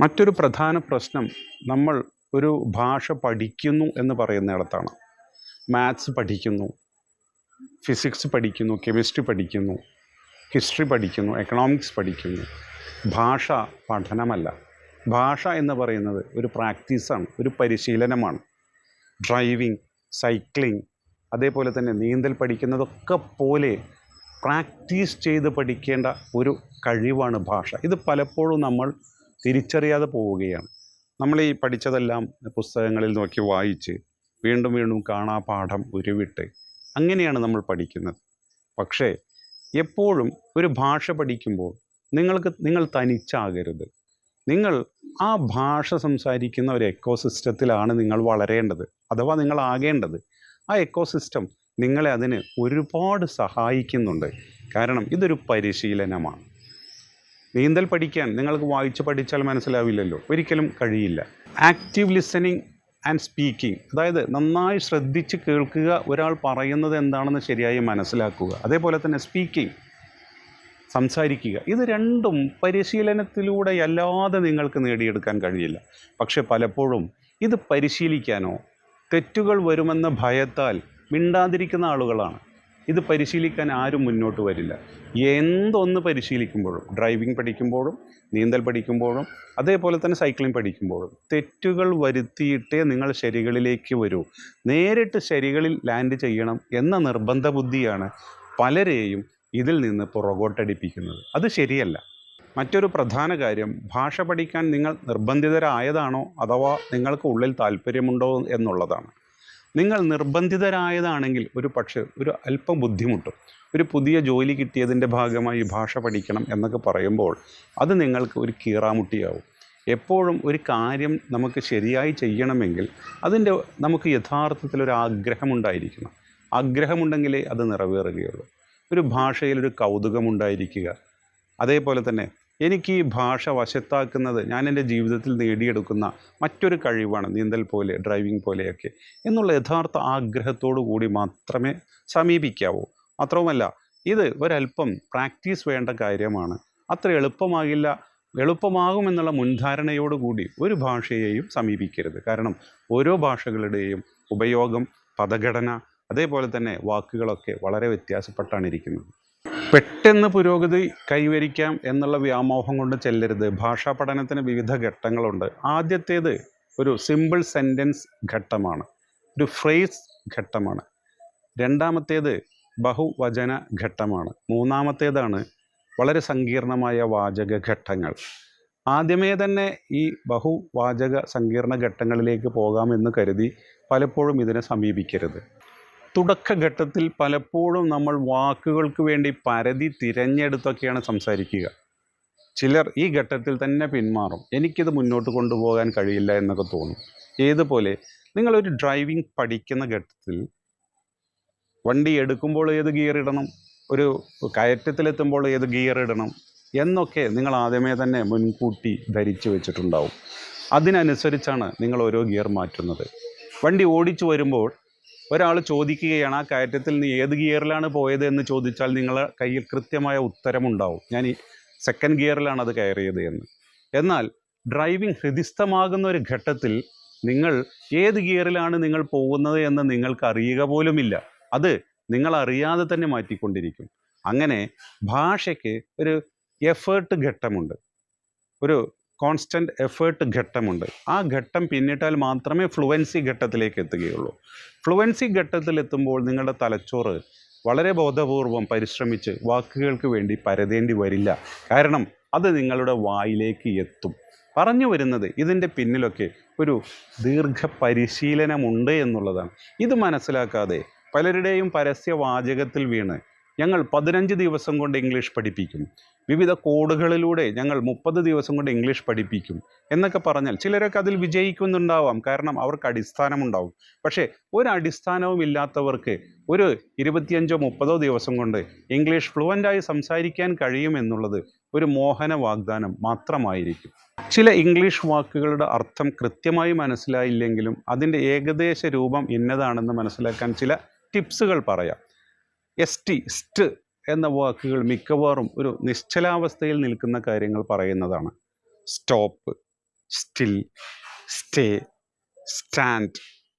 മറ്റൊരു പ്രധാന പ്രശ്നം നമ്മൾ ഒരു ഭാഷ പഠിക്കുന്നു എന്ന് പറയുന്നിടത്താണ്. മാത്സ് പഠിക്കുന്നു ഫിസിക്സ് പഠിക്കുന്നു കെമിസ്ട്രി പഠിക്കുന്നു ഹിസ്റ്ററി പഠിക്കുന്നു എക്കണോമിക്സ് പഠിക്കുന്നു. ഭാഷ പഠനമല്ല. ഭാഷ എന്ന് പറയുന്നത് ഒരു പ്രാക്ടീസാണ് ഒരു പരിശീലനമാണ്. ഡ്രൈവിംഗ് സൈക്ലിംഗ് അതേപോലെ തന്നെ നീന്തൽ പഠിക്കുന്നതൊക്കെ പോലെ പ്രാക്ടീസ് ചെയ്ത് പഠിക്കേണ്ട ഒരു കഴിവാണ് ഭാഷ. ഇത് പലപ്പോഴും നമ്മൾ തിരിച്ചറിയാതെ പോവുകയാണ്. നമ്മൾ ഈ പഠിച്ചതെല്ലാം പുസ്തകങ്ങളിൽ നോക്കി വായിച്ച് വീണ്ടും വീണ്ടും കാണാ പാഠം ഉരുവിട്ട് അങ്ങനെയാണ് നമ്മൾ പഠിക്കുന്നത്. പക്ഷേ എപ്പോഴും ഒരു ഭാഷ പഠിക്കുമ്പോൾ നിങ്ങൾക്ക് നിങ്ങൾ തനിച്ചാകരുത്. നിങ്ങൾ ആ ഭാഷ സംസാരിക്കുന്ന ഒരു എക്കോസിസ്റ്റത്തിലാണ് നിങ്ങൾ വളരേണ്ടത് അഥവാ നിങ്ങൾ ആകേണ്ടത്. ആ എക്കോസിസ്റ്റം നിങ്ങളെ അതിന് ഒരുപാട് സഹായിക്കുന്നുണ്ട്. കാരണം ഇതൊരു പരിശീലനമാണ്. നീന്തൽ പഠിക്കാൻ നിങ്ങൾക്ക് വായിച്ച് പഠിച്ചാൽ മനസ്സിലാവില്ലല്ലോ. ഒരിക്കലും കഴിയില്ല. ആക്റ്റീവ് ലിസണിങ് ആൻഡ് സ്പീക്കിംഗ് അതായത് നന്നായി ശ്രദ്ധിച്ച് കേൾക്കുക ഒരാൾ പറയുന്നത് എന്താണെന്ന് ശരിയായി മനസ്സിലാക്കുക. അതേപോലെ തന്നെ സ്പീക്കിംഗ് സംസാരിക്കുക. ഇത് രണ്ടും പരിശീലനത്തിലൂടെ അല്ലാതെ നിങ്ങൾക്ക് നേടിയെടുക്കാൻ കഴിയില്ല. പക്ഷേ പലപ്പോഴും ഇത് പരിശീലിക്കാനോ തെറ്റുകൾ വരുമെന്ന ഭയത്താൽ മിണ്ടാതിരിക്കുന്ന ആളുകളാണ്. ഇത് പരിശീലിക്കാൻ ആരും മുന്നോട്ട് വരില്ല. എന്തൊന്ന് പരിശീലിക്കുമ്പോഴും ഡ്രൈവിംഗ് പഠിക്കുമ്പോഴും നീന്തൽ പഠിക്കുമ്പോഴും അതേപോലെ തന്നെ സൈക്ലിംഗ് പഠിക്കുമ്പോഴും തെറ്റുകൾ വരുത്തിയിട്ടേ നിങ്ങൾ ശരികളിലേക്ക് വരൂ. നേരിട്ട് ശരികളിൽ ലാൻഡ് ചെയ്യണം എന്ന നിർബന്ധ ബുദ്ധിയാണ് പലരെയും ഇതിൽ നിന്ന് പുറകോട്ടടിപ്പിക്കുന്നത്. അത് ശരിയല്ല. മറ്റൊരു പ്രധാന കാര്യം ഭാഷ പഠിക്കാൻ നിങ്ങൾ നിർബന്ധിതരായതാണോ? അഥവാ നിങ്ങൾക്ക് ഉള്ളിൽ താല്പര്യമുണ്ടോ എന്നുള്ളതാണ്. നിങ്ങൾ നിർബന്ധിതരായതാണെങ്കിൽ ഒരു പക്ഷേ ഒരു അല്പം ബുദ്ധിമുട്ടും. ഒരു പുതിയ ജോലി കിട്ടിയതിന്റെ ഭാഗമായി ഭാഷ പഠിക്കണം എന്നൊക്കെ പറയുമ്പോൾ അത് നിങ്ങൾക്ക് ഒരു കീറാമുട്ടിയാവും. എപ്പോഴും ഒരു കാര്യം നമുക്ക് ശരിയായി ചെയ്യണമെങ്കിൽ അതിന്റെ നമുക്ക് യഥാർത്ഥത്തിൽ ഒരു ആഗ്രഹമുണ്ടായിരിക്കണം. ആഗ്രഹമുണ്ടെങ്കിലേ അത് നിറവേറുകയുള്ളൂ. ഒരു ഭാഷയിൽ ഒരു കൗതുകമുണ്ടായിരിക്കുക. അതേപോലെ തന്നെ എനിക്ക് ഈ ഭാഷ വശത്താക്കുന്നത് ഞാൻ എന്റെ ജീവിതത്തിൽ നേടിയെടുക്കുന്ന മറ്റൊരു കഴിവാണ് നീന്തൽ പോലെ ഡ്രൈവിംഗ് പോലെയൊക്കെ എന്നുള്ള യഥാർത്ഥ ആഗ്രഹത്തോടു കൂടി മാത്രമേ സമീപിക്കാവൂ. മാത്രവുമല്ല ഇത് ഒരല്പം പ്രാക്ടീസ് വേണ്ട കാര്യമാണ്. അത്ര എളുപ്പമാകില്ല എളുപ്പമാകുമെന്നുള്ള മുൻധാരണയോടുകൂടി ഒരു ഭാഷയെയും സമീപിക്കരുത്. കാരണം ഓരോ ഭാഷകളുടെയും ഉപയോഗം പദഘടന അതേപോലെ തന്നെ വാക്കുകളൊക്കെ വളരെ വ്യത്യാസപ്പെട്ടാണ് ഇരിക്കുന്നത്. പെട്ടെന്ന് പുരോഗതി കൈവരിക്കാം എന്നുള്ള വ്യാമോഹം കൊണ്ട് ചെല്ലരുത്. ഭാഷാ പഠനത്തിന് വിവിധ ഘട്ടങ്ങളുണ്ട്. ആദ്യത്തേത് ഒരു സിമ്പിൾ സെന്റൻസ് ഘട്ടമാണ്. ഒരു ഫ്രേസ് ഘട്ടമാണ്. രണ്ടാമത്തേത് ബഹുവചന ഘട്ടമാണ്. മൂന്നാമത്തേതാണ് വളരെ സങ്കീർണമായ വാചക ഘട്ടങ്ങൾ. ആദ്യമേ തന്നെ ഈ ബഹുവാചക സങ്കീർണ ഘട്ടങ്ങളിലേക്ക് പോകാമെന്ന് കരുതി പലപ്പോഴും ഇതിനെ സമീപിക്കരുത്. തുടക്കഘട്ടത്തിൽ പലപ്പോഴും നമ്മൾ വാക്കുകൾക്ക് വേണ്ടി പരതി തിരഞ്ഞെടുത്തൊക്കെയാണ് സംസാരിക്കുക. ചിലർ ഈ ഘട്ടത്തിൽ തന്നെ പിന്മാറും. എനിക്കിത് മുന്നോട്ട് കൊണ്ടുപോകാൻ കഴിയില്ല എന്നൊക്കെ തോന്നും. ഏതുപോലെ നിങ്ങളൊരു ഡ്രൈവിംഗ് പഠിക്കുന്ന ഘട്ടത്തിൽ വണ്ടി എടുക്കുമ്പോൾ ഏത് ഗിയർ ഇടണം? ഒരു കയറ്റത്തിലെത്തുമ്പോൾ ഏത് ഗിയർ ഇടണം? എന്നൊക്കെ നിങ്ങൾ ആദ്യമേ തന്നെ മുൻകൂട്ടി ധരിച്ചു വെച്ചിട്ടുണ്ടാവും. അതിനനുസരിച്ചാണ് നിങ്ങൾ ഓരോ ഗിയർ മാറ്റുന്നത്. വണ്ടി ഓടിച്ചു വരുമ്പോൾ ഒരാൾ ചോദിക്കുകയാണ് ആ കയറ്റത്തിൽ നീ ഏത് ഗിയറിലാണ് പോയത്? എന്ന് ചോദിച്ചാൽ നിങ്ങളെ കയ്യിൽ കൃത്യമായ ഉത്തരമുണ്ടാവും. ഞാൻ ഈ സെക്കൻഡ് ഗിയറിലാണ് അത് കയറിയത് എന്ന്. എന്നാൽ ഡ്രൈവിംഗ് ഹൃദിസ്ഥമാകുന്ന ഒരു ഘട്ടത്തിൽ നിങ്ങൾ ഏത് ഗിയറിലാണ് നിങ്ങൾ പോകുന്നത് എന്ന് നിങ്ങൾക്ക് അറിയുക പോലുമില്ല. അത് നിങ്ങൾ അറിയാതെ തന്നെ മാറ്റിക്കൊണ്ടിരിക്കും. അങ്ങനെ ഭാഷയ്ക്ക് ഒരു എഫേർട്ട് ഘട്ടമുണ്ട്. ഒരു കോൺസ്റ്റന്റ് എഫേർട്ട് ഘട്ടമുണ്ട്. ആ ഘട്ടം പിന്നിട്ടാൽ മാത്രമേ ഫ്ലുവൻസി ഘട്ടത്തിലേക്ക് എത്തുകയുള്ളൂ. ഫ്ലുവൻസി ഘട്ടത്തിലെത്തുമ്പോൾ നിങ്ങളുടെ തലച്ചോറ് വളരെ ബോധപൂർവം പരിശ്രമിച്ച് വാക്കുകൾക്ക് വേണ്ടി പരതേണ്ടി വരില്ല. കാരണം അത് നിങ്ങളുടെ വായിലേക്ക് എത്തും. പറഞ്ഞു വരുന്നത് ഇതിന്റെ പിന്നിലൊക്കെ ഒരു ദീർഘ പരിശീലനമുണ്ട് എന്നുള്ളതാണ്. ഇത് മനസ്സിലാക്കാതെ പലരുടെയും പരസ്യ പരസ്യവാചകത്തിൽ വീണ് ഞങ്ങൾ പതിനഞ്ച് ദിവസം കൊണ്ട് ഇംഗ്ലീഷ് പഠിപ്പിക്കും. വിവിധ കോഡുകളിലൂടെ ഞങ്ങൾ മുപ്പത് ദിവസം കൊണ്ട് ഇംഗ്ലീഷ് പഠിപ്പിക്കും എന്നൊക്കെ പറഞ്ഞാൽ ചിലരൊക്കെ അതിൽ വിജയിക്കുന്നുണ്ടാവാം. കാരണം അവർക്ക് അടിസ്ഥാനമുണ്ടാവും. പക്ഷേ ഒരു അടിസ്ഥാനവും ഇല്ലാത്തവർക്ക് ഒരു ഇരുപത്തിയഞ്ചോ മുപ്പതോ ദിവസം കൊണ്ട് ഇംഗ്ലീഷ് ഫ്ലുവന്റായി സംസാരിക്കാൻ കഴിയുമെന്നുള്ളത് ഒരു മോഹന വാഗ്ദാനം മാത്രമായിരിക്കും. ചില ഇംഗ്ലീഷ് വാക്കുകളുടെ അർത്ഥം കൃത്യമായി മനസ്സിലായില്ലെങ്കിലും അതിന്റെ ഏകദേശ രൂപം ഇന്നതാണെന്ന് മനസ്സിലാക്കാൻ ചില ടിപ്സുകൾ പറയാം. എസ് ടി സ്റ്റ് എന്ന വാക്കുകൾ മിക്കവാറും ഒരു നിശ്ചലാവസ്ഥയിൽ നിൽക്കുന്ന കാര്യങ്ങൾ പറയുന്നതാണ്. Stop still stay stand.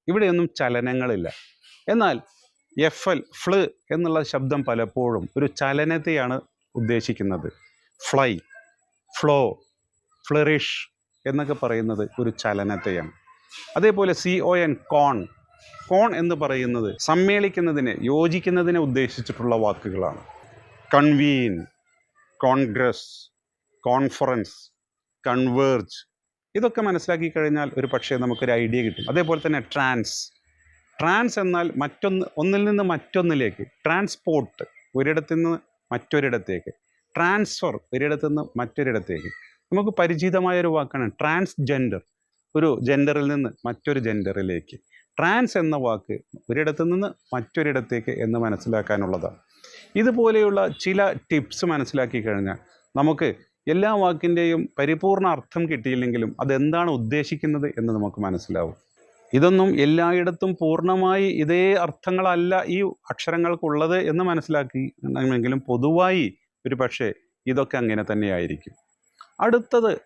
ഇവിടെയൊന്നും ചലനങ്ങളില്ല. എന്നാൽ എഫ് എൽ ഫ്ല് എന്നുള്ള ശബ്ദം പലപ്പോഴും ഒരു ചലനത്തെയാണ് ഉദ്ദേശിക്കുന്നത്. ഫ്ലൈ ഫ്ലോ ഫ്ലറിഷ് എന്നൊക്കെ പറയുന്നത് ഒരു ചലനത്തെയാണ്. അതേപോലെ C O N con con എന്ന് പറയുന്നത് സമ്മേളിക്കുന്നതിനെ യോജിക്കുന്നതിനെ ഉദ്ദേശിച്ചിട്ടുള്ള വാക്കുകളാണ്. കൺവീൻ കോൺഗ്രസ് കോൺഫറൻസ് കൺവേർജ് ഇതൊക്കെ മനസ്സിലാക്കി കഴിഞ്ഞാൽ ഒരു പക്ഷേ നമുക്കൊരു ഐഡിയ കിട്ടും. അതേപോലെ തന്നെ ട്രാൻസ് ട്രാൻസ് എന്നാൽ മറ്റൊന്ന് ഒന്നിൽ നിന്ന് മറ്റൊന്നിലേക്ക് ട്രാൻസ്പോർട്ട് ഒരിടത്തു നിന്ന് മറ്റൊരിടത്തേക്ക് ട്രാൻസ്ഫർ ഒരിടത്തു നിന്ന് മറ്റൊരിടത്തേക്ക്. നമുക്ക് പരിചിതമായ ഒരു വാക്കാണ് ട്രാൻസ്ജെൻഡർ ഒരു ജെൻഡറിൽ നിന്ന് മറ്റൊരു ജെൻഡറിലേക്ക് ട്രാൻസ് എന്ന വാക്ക് ഒരിടത്തു നിന്ന് മറ്റൊരിടത്തേക്ക് എന്ന് മനസ്സിലാക്കാനുള്ളതാണ്. ഇതുപോലെയുള്ള ചില ടിപ്സ് മനസ്സിലാക്കി കഴിഞ്ഞാൽ നമുക്ക് എല്ലാ വാക്കിന്റെയും പരിപൂർണ അർത്ഥം കിട്ടിയില്ലെങ്കിലും അതെന്താണ് ഉദ്ദേശിക്കുന്നത് എന്ന് നമുക്ക് മനസ്സിലാവും. ഇതൊന്നും എല്ലായിടത്തും പൂർണമായി ഇതേ അർത്ഥങ്ങളല്ല ഈ അക്ഷരങ്ങൾക്കുള്ളത് എന്ന് മനസ്സിലാക്കി എങ്കിലും പൊതുവായി ഒരു പക്ഷേ ഇതൊക്കെ അങ്ങനെ തന്നെയായിരിക്കും അടുത്തത്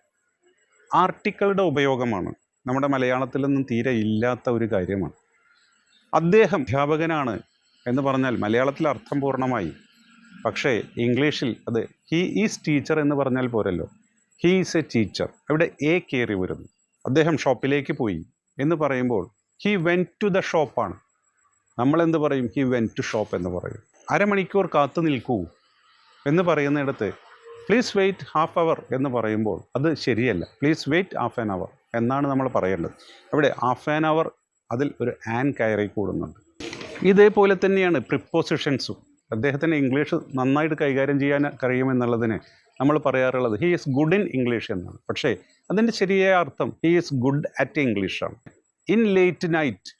ആർട്ടിക്കളുടെ ഉപയോഗമാണ്. നമ്മുടെ മലയാളത്തിലൊന്നും തീരെ ഇല്ലാത്ത ഒരു കാര്യമാണ്. അദ്ദേഹം അധ്യാപകനാണ് എന്ന് പറഞ്ഞാൽ മലയാളത്തിൽ അർത്ഥം പൂർണമായി. പക്ഷേ ഇംഗ്ലീഷിൽ അത് ഹീ ഈസ് ടീച്ചർ എന്ന് പറഞ്ഞാൽ പോരല്ലോ. ഹീ ഈസ് എ ടീച്ചർ അവിടെ എ കയറി വരുന്നു. അദ്ദേഹം ഷോപ്പിലേക്ക് പോയി എന്ന് പറയുമ്പോൾ ഹി വെൻ ടു ദ ഷോപ്പാണ് നമ്മളെന്ത് പറയും? ഹി വെൻ ടു ഷോപ്പ് എന്ന് പറയും. അരമണിക്കൂർ കാത്തു നിൽക്കൂ എന്ന് പറയുന്നിടത്ത് പ്ലീസ് വെയിറ്റ് ഹാഫ് അവർ എന്ന് പറയുമ്പോൾ അത് ശരിയല്ല. Please wait half an hour എന്നാണ് നമ്മൾ പറയേണ്ടത്. അവിടെ ഹാഫ് ആൻ അവർ അതിൽ ഒരു ആൻ കയറി കൂടുന്നുണ്ട്. ഇതേപോലെ തന്നെയാണ് പ്രിപ്പോസിഷൻസും അദ്ദേഹത്തിന് ഇംഗ്ലീഷ് നന്നായിട്ട് കൈകാര്യം ചെയ്യാൻ കഴിയുമെന്നുള്ളതിന് നമ്മൾ പറയാറുള്ളത് he is good in English എന്നാണ്. പക്ഷേ അതിന്റെ ശരിയായ അർത്ഥം ഹീ ഈസ് ഗുഡ് അറ്റ് ഇംഗ്ലീഷാണ് ഇൻ ലേറ്റ് നൈറ്റ്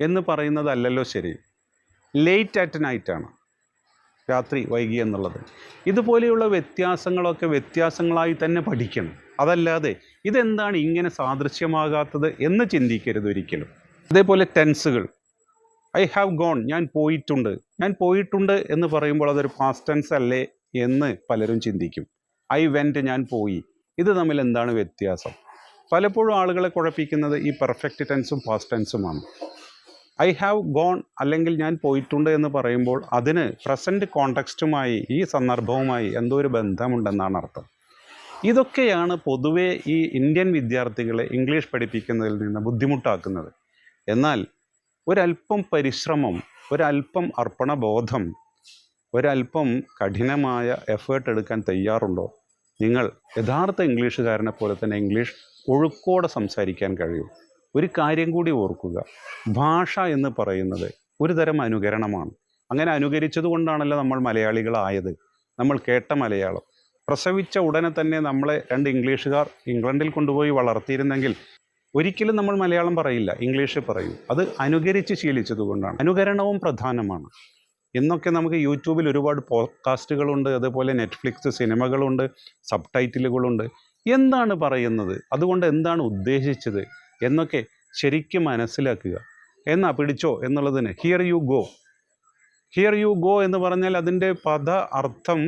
എന്ന് പറയുന്നതല്ലല്ലോ ശരി. ലേറ്റ് അറ്റ് നൈറ്റ് ആണ്. രാത്രി വൈകി എന്നുള്ളത്. ഇതുപോലെയുള്ള വ്യത്യാസങ്ങളൊക്കെ വ്യത്യാസങ്ങളായി തന്നെ പഠിക്കണം. അതല്ലാതെ ഇതെന്താണ് ഇങ്ങനെ സാദൃശ്യമാകാത്തത് എന്ന് ചിന്തിക്കരുത് ഒരിക്കലും. അതേപോലെ ടെൻസുകൾ. ഐ ഹാവ് ഗോൺ ഞാൻ പോയിട്ടുണ്ട്. ഞാൻ പോയിട്ടുണ്ട് എന്ന് പറയുമ്പോൾ അതൊരു പാസ്റ്റ് ടെൻസ് അല്ലേ എന്ന് പലരും ചിന്തിക്കും. ഐ വെന്റ് ഞാൻ പോയി. ഇത് തമ്മിൽ എന്താണ് വ്യത്യാസം? പലപ്പോഴും ആളുകളെ കുഴപ്പിക്കുന്നത് ഈ പെർഫെക്റ്റ് ടെൻസും പാസ്റ്റ് ടെൻസുമാണ്. ഐ ഹാവ് ഗോൺ അല്ലെങ്കിൽ ഞാൻ പോയിട്ടുണ്ട് എന്ന് പറയുമ്പോൾ അതിന് പ്രസന്റ് കോണ്ടക്സ്റ്റുമായി ഈ സന്ദർഭവുമായി എന്തോ ഒരു ബന്ധമുണ്ടെന്നാണ് അർത്ഥം. ഇതൊക്കെയാണ് പൊതുവെ ഈ ഇന്ത്യൻ വിദ്യാർത്ഥികളെ ഇംഗ്ലീഷ് പഠിപ്പിക്കുന്നതിൽ നിന്ന് ബുദ്ധിമുട്ടാക്കുന്നത്. എന്നാൽ ഒരല്പം പരിശ്രമം ഒരല്പം അർപ്പണബോധം ഒരല്പം കഠിനമായ എഫേർട്ട് എടുക്കാൻ തയ്യാറുണ്ടോ? നിങ്ങൾ യഥാർത്ഥ ഇംഗ്ലീഷുകാരനെ പോലെ തന്നെ ഇംഗ്ലീഷ് ഒഴുക്കോടെ സംസാരിക്കാൻ കഴിയും. ഒരു കാര്യം കൂടി ഓർക്കുക. ഭാഷ എന്ന് പറയുന്നത് ഒരു തരം അനുകരണമാണ്. അങ്ങനെ അനുകരിച്ചത് കൊണ്ടാണല്ലോ നമ്മൾ മലയാളികളായത്. നമ്മൾ കേട്ട മലയാളം. പ്രസവിച്ച ഉടനെ തന്നെ നമ്മളെ രണ്ട് ഇംഗ്ലീഷുകാർ ഇംഗ്ലണ്ടിൽ കൊണ്ടുപോയി വളർത്തിയിരുന്നെങ്കിൽ ഒരിക്കലും നമ്മൾ മലയാളം പറയില്ല ഇംഗ്ലീഷ് പറയും. അത് അനുകരിച്ച് ശീലിച്ചതുകൊണ്ടാണ് അനുകരണവും പ്രധാനമാണ്. ഇന്നൊക്കെ നമുക്ക് യൂട്യൂബിൽ ഒരുപാട് പോഡ്കാസ്റ്റുകളുണ്ട് അതുപോലെ നെറ്റ്ഫ്ലിക്സ് സിനിമകളുണ്ട് സബ് ടൈറ്റിലുകളുണ്ട് എന്താണ് പറയുന്നത്? അതുകൊണ്ട് എന്താണ് ഉദ്ദേശിച്ചത്? എന്നൊക്കെ ശരിക്കും മനസ്സിലാക്കുക. എന്നാ പിടിച്ചോ എന്നുള്ളതിന് here you go here you go എന്ന് പറഞ്ഞാൽ അതിന്റെ പദ അർത്ഥം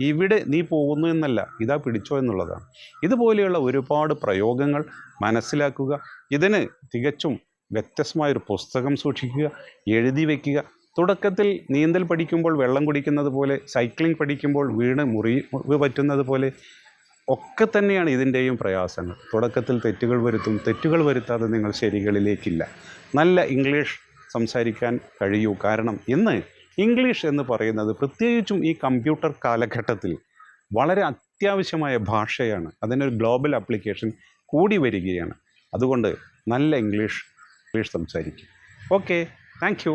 ഇവിടെ നീ പോകുന്നു എന്നല്ല ഇതാ പിടിച്ചോ എന്നുള്ളതാണ്. ഇതുപോലെയുള്ള ഒരുപാട് പ്രയോഗങ്ങൾ മനസ്സിലാക്കുക ഇതിന് തികച്ചും വ്യത്യസ്തമായൊരു പുസ്തകം സൂക്ഷിക്കുക എഴുതി വയ്ക്കുക തുടക്കത്തിൽ നീന്തൽ പഠിക്കുമ്പോൾ വെള്ളം കുടിക്കുന്നത് പോലെ സൈക്ലിംഗ് പഠിക്കുമ്പോൾ വീണ് മുറി പറ്റുന്നത് പോലെ ഒക്കെ തന്നെയാണ് ഇതിന്റെയും പ്രയാസങ്ങൾ. തുടക്കത്തിൽ തെറ്റുകൾ വരുത്തും തെറ്റുകൾ വരുത്താതെ നിങ്ങൾ ശരികളിലേക്കില്ല. നല്ല ഇംഗ്ലീഷ് സംസാരിക്കാൻ കഴിയൂ. കാരണം ഇന്ന് ഇംഗ്ലീഷ് എന്ന് പറയുന്നത് പ്രത്യേകിച്ചും ഈ കമ്പ്യൂട്ടർ കാലഘട്ടത്തിൽ വളരെ അത്യാവശ്യമായ ഭാഷയാണ്. അതിനൊരു ഗ്ലോബൽ ആപ്ലിക്കേഷൻ കൂടി വരികയാണ്. അതുകൊണ്ട് നല്ല ഇംഗ്ലീഷ് ഇംഗ്ലീഷ് സംസാരിക്കും. ഓക്കെ. താങ്ക്